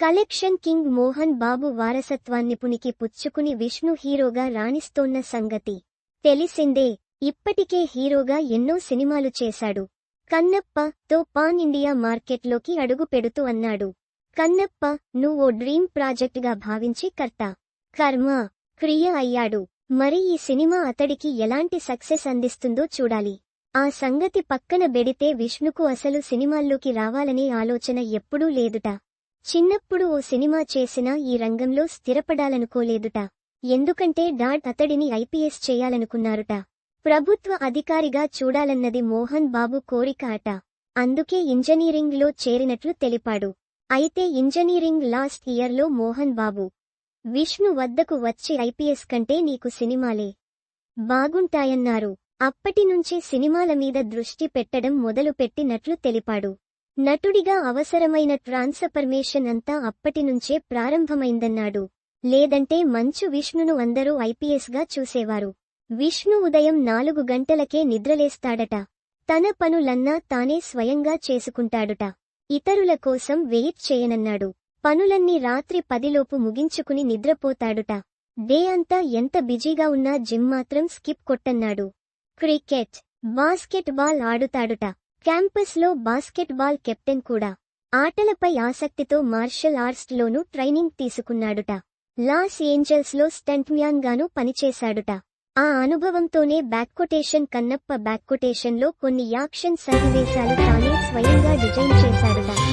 Collection king Mohan Babu వారసత్వాన్ని పునికి పుచ్చుకుని విష్ణు హీరోగా రాణిస్తోన్న సంగతి తెలిసిందే. ఇప్పటికే హీరోగా ఎన్నో సినిమాలు చేశాడు. కన్నప్ప తో పాన్ ఇండియా మార్కెట్లోకి అడుగు పెడుతూ అన్నాడు. కన్నప్ప నువ్వు డ్రీమ్ ప్రాజెక్టుగా భావించి కర్త. కర్మ క్రియ అయ్యాడు. మరి ఈ సినిమా అతడికి ఎలాంటి సక్సెస్ అందిస్తుందో చూడాలి. ఆ సంగతి పక్కన బెడితే విష్ణుకు అసలు సినిమాల్లోకి రావాలనే ఆలోచన ఎప్పుడూ లేదుట. చిన్నప్పుడు ఓ సినిమా చేసినా ఈ రంగంలో స్థిరపడాలనుకోలేదుట. ఎందుకంటే డాడ్ అతడిని ఐపీఎస్ చేయాలనుకున్నారుట. ప్రభుత్వ అధికారిగా చూడాలన్నది మోహన్ బాబు కోరిక అట. అందుకే ఇంజనీరింగ్లో చేరినట్లు తెలిపాడు. అయితే ఇంజనీరింగ్ లాస్ట్ ఇయర్లో మోహన్ బాబు విష్ణు వద్దకు వచ్చి ఐపీఎస్ కంటే నీకు సినిమాలే బాగుంటాయన్నారు. అప్పటినుంచి సినిమాల మీద దృష్టి పెట్టడం మొదలుపెట్టినట్లు తెలిపాడు. నటుడిగా అవసరమైన ట్రాన్స్ఫర్మేషన్ అంతా అప్పటినుంచే ప్రారంభమైందన్నాడు. లేదంటే మంచు విష్ణును అందరూ ఐపీఎస్గా చూసేవారు. విష్ణు ఉదయం నాలుగు గంటలకే నిద్రలేస్తాడట. తన పనులన్నా తానే స్వయంగా చేసుకుంటాడుట. ఇతరుల కోసం వెయిట్ చేయనన్నాడు. పనులన్నీ రాత్రి పదిలోపు ముగించుకుని నిద్రపోతాడుట. డే అంతా ఎంత బిజీగా ఉన్నా జిమ్ మాత్రం స్కిప్ కొట్టన్నాడు. క్రికెట్ బాస్కెట్ బాల్ ఆడుతాడుట. క్యాంపస్లో బాస్కెట్బాల్ కెప్టెన్ కూడా. ఆటలపై ఆసక్తితో మార్షల్ ఆర్ట్స్లోనూ ట్రైనింగ్ తీసుకున్నాడుట. లాస్ ఏంజల్స్లో స్టంట్మ్యాన్గానూ పనిచేశాడుట. ఆ అనుభవంతోనే బ్యాక్కొటేషన్ కన్నప్ప బ్యాక్కొటేషన్లో కొన్ని యాక్షన్ సన్నివేశాలు తానే స్వయంగా డిజైన్ చేశాడుట.